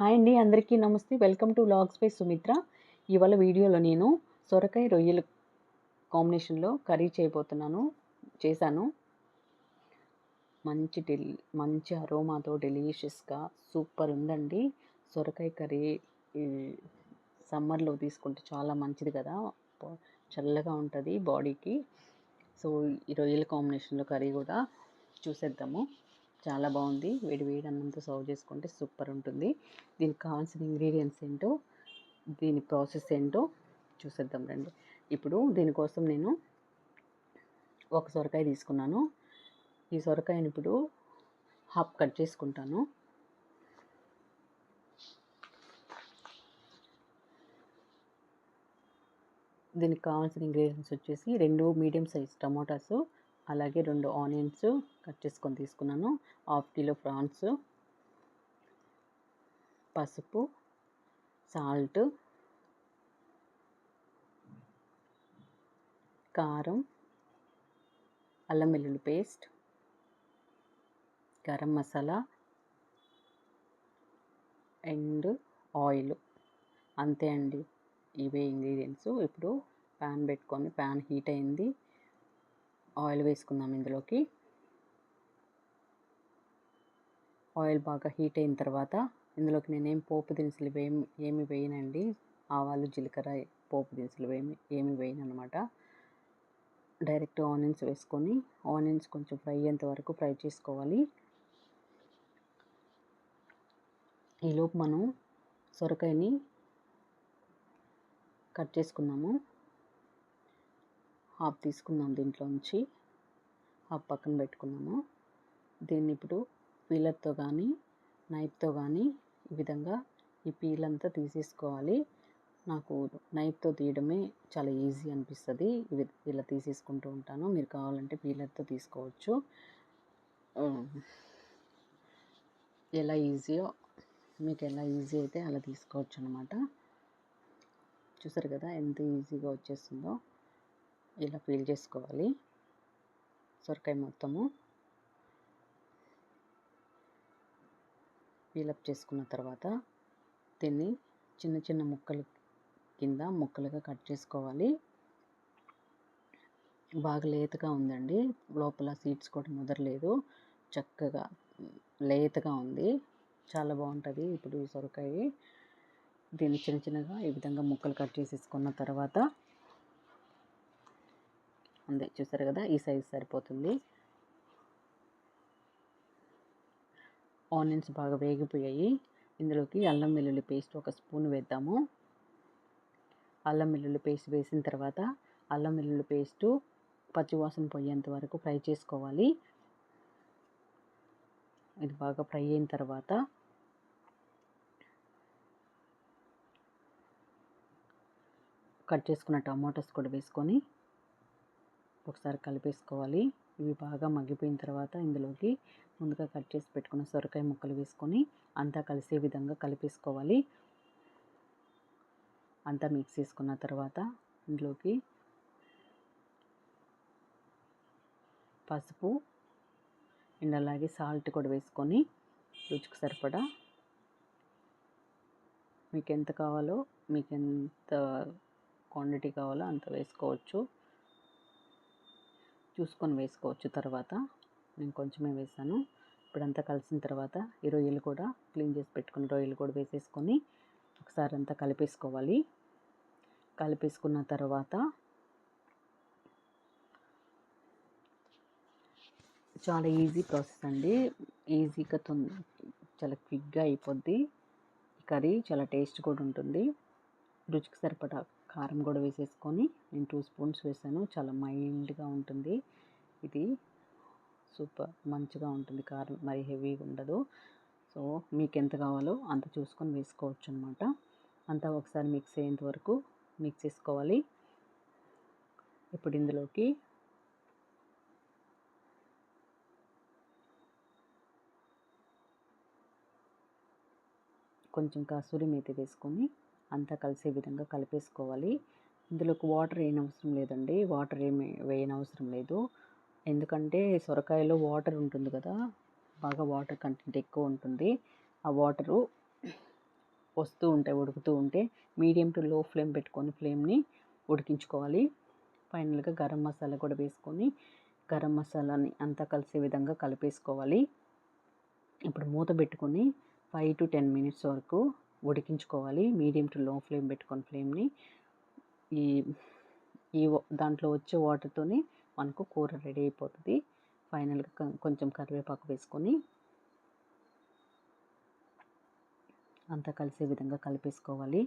Hi అండి అందరికీ నమస్తే. Welcome to logs by Sumitra. ఇవాళ వీడియోలో నేను సొరకాయ రొయ్యలు కాంబినేషన్లో కర్రీ చేయబోతున్నాను చేశాను. మంచి డెలి మంచి అరోమాతో డెలిషియస్గా సూపర్ ఉందండి. సొరకాయ కర్రీ సమ్మర్లో తీసుకుంటే చాలా మంచిది కదా చల్లగా ఉంటుంది బాడీకి. సో ఈ రొయ్యల కాంబినేషన్లో కర్రీ కూడా చూసేద్దాము. చాలా బాగుంది. వేడి వేడి అన్నంతో సర్వ్ చేసుకుంటే సూపర్ ఉంటుంది. దీనికి కావాల్సిన ఇంగ్రీడియంట్స్ ఏంటో దీని ప్రాసెస్ ఏంటో చూసేద్దాం రండి. ఇప్పుడు దీనికోసం నేను ఒక సొరకాయ తీసుకున్నాను. ఈ సొరకాయని ఇప్పుడు హాఫ్ కట్ చేసుకుంటాను. దీనికి కావాల్సిన ఇంగ్రీడియంట్స్ వచ్చేసి రెండు మీడియం సైజ్ టమోటాసు అలాగే రెండు ఆనియన్స్ కట్ చేసుకొని తీసుకున్నాను. హాఫ్ కిలో ప్రాన్స్ పసుపు సాల్ట్ కారం అల్లం వెల్లుల్లి paste garam masala and oil. అంతే అండి. ఇవే ఇంగ్రీడియంట్స్. ఇప్పుడు ప్యాన్ పెట్టుకొని ప్యాన్ హీట్ అయింది. ఆయిల్ వేసుకుందాం ఇందులోకి. ఆయిల్ బాగా హీట్ అయిన తర్వాత ఇందులోకి నేనేం పోపు దినుసులు ఏమి ఏమి వేయనండి. ఆవాలు జీలకర్ర పోపు దినుసులు ఏమి ఏమి వేయను అనమాట డైరెక్ట్ ఆనియన్స్ వేసుకొని ఆనియన్స్ కొంచెం ఫ్రై అయ్యేంత వరకు ఫ్రై చేసుకోవాలి. ఈలోపు మనం సొరకాయని కట్ చేసుకున్నాము. హాఫ్ తీసుకున్నాం దీంట్లోంచి హాఫ్ పక్కన పెట్టుకున్నాము. దీన్ని ఇప్పుడు పీలర్తో కానీ నైఫ్తో కానీ ఈ విధంగా ఈ పీల్ అంతా తీసేసుకోవాలి. నాకు నైఫ్తో తీయడమే చాలా ఈజీ అనిపిస్తుంది. ఇవి ఇలా తీసేసుకుంటూ ఉంటాను. మీరు కావాలంటే పీలర్తో తీసుకోవచ్చు. ఎలా ఈజీయో మీకు ఎలా ఈజీ అయితే అలా తీసుకోవచ్చు అనమాట చూసారు కదా ఎంత ఈజీగా వచ్చేస్తుందో. ఇలా పీల్ చేసుకోవాలి. సొరకాయ మొత్తము. పీలప్ చేసుకున్న తర్వాత దీన్ని చిన్న చిన్న ముక్కలు కింద ముక్కలుగా కట్ చేసుకోవాలి. బాగా లేతగా ఉందండి. లోపల సీడ్స్ కూడా ముదరలేదు. చక్కగా లేతగా ఉంది. చాలా బాగుంటుంది ఇప్పుడు ఈ సొరకాయ. దీన్ని చిన్న చిన్నగా ఈ విధంగా ముక్కలు కట్ చేసేసుకున్న తర్వాత ఉంది. చూసారు కదా? ఈ సైజ్ సరిపోతుంది. ఆనియన్స్ బాగా వేగిపోయాయి. ఇందులోకి అల్లం వెల్లుల్లి పేస్ట్ ఒక స్పూన్ వేద్దాము. అల్లం వెల్లుల్లి పేస్ట్ వేసిన తర్వాత అల్లం వెల్లుల్లి పేస్టు పచ్చివాసన పోయేంత వరకు ఫ్రై చేసుకోవాలి. ఇది బాగా ఫ్రై అయిన తర్వాత కట్ చేసుకున్న టమాటోస్ కూడా వేసుకొని ఒకసారి కలిపేసుకోవాలి. ఇవి బాగా మగ్గిపోయిన తర్వాత ఇందులోకి ముందుగా కట్ చేసి పెట్టుకున్న సొరకాయ ముక్కలు వేసుకొని అంతా కలిసే విధంగా కలిపేసుకోవాలి. అంతా మిక్స్ చేసుకున్న తర్వాత ఇందులోకి పసుపు అండ్ అలాగే సాల్ట్ కూడా వేసుకొని రుచికి సరిపడా మీకు ఎంత కావాలో మీకు ఎంత క్వాంటిటీ కావాలో అంత వేసుకోవచ్చు. చూసుకొని వేసుకోవచ్చు తర్వాత. నేను కొంచెమే వేసాను. ఇప్పుడంతా కలిసిన తర్వాత ఈ రొయ్యలు కూడా క్లీన్ చేసి పెట్టుకున్న రొయ్యలు కూడా వేసేసుకొని ఒకసారి అంతా కలిపేసుకోవాలి. కలిపేసుకున్న తర్వాత చాలా ఈజీ ప్రాసెస్ అండి. ఈజీగా తొంద చాలా క్విక్గా అయిపోద్ది. కర్రీ చాలా టేస్ట్ కూడా ఉంటుంది. రుచికి సరిపడా కారం కూడా వేసేసుకొని నేను టూ స్పూన్స్ వేసాను. చాలా మైల్డ్గా ఉంటుంది. ఇది సూపర్ మంచిగా ఉంటుంది. కారం మరి హెవీగా ఉండదు. సో మీకు ఎంత కావాలో అంత చూసుకొని వేసుకోవచ్చు అనమాట అంతా ఒకసారి మిక్స్ అయ్యేంత వరకు మిక్స్ చేసుకోవాలి. ఇప్పుడు ఇందులోకి కొంచెం కాసూరి మేతి వేసుకొని అంతా కలిసే విధంగా కలిపేసుకోవాలి. ఇందులోకి వాటర్ వేయనవసరం లేదండి. వాటర్ ఏమి వేయనవసరం లేదు. ఎందుకంటే సొరకాయలో వాటర్ ఉంటుంది కదా బాగా వాటర్ కంటెంట్ ఎక్కువ ఉంటుంది. ఆ వాటరు వస్తూ ఉంటాయి ఉడుకుతూ ఉంటే మీడియం టు లో ఫ్లేమ్ పెట్టుకొని ఫ్లేమ్ని ఉడికించుకోవాలి. ఫైనల్గా గరం మసాలా కూడా వేసుకొని గరం మసాలాని అంతా కలిసే విధంగా కలిపేసుకోవాలి. ఇప్పుడు మూత పెట్టుకొని ఫైవ్ టు టెన్ మినిట్స్ వరకు ఉడికించుకోవాలి. మీడియం టు లో ఫ్లేమ్ పెట్టుకొని ఫ్లేమ్ని ఈ ఈ దాంట్లో వచ్చే వాటర్తోనే మనకు కూర రెడీ అయిపోతుంది. ఫైనల్గా కొంచెం కరివేపాకు వేసుకొని అంతా కలిసే విధంగా కలిపేసుకోవాలి.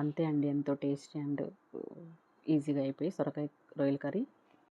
అంతే అండి. ఎంతో టేస్టీ అండ్ ఈజీగా అయిపోయి సొరకాయ రొయ్యల కర్రీ.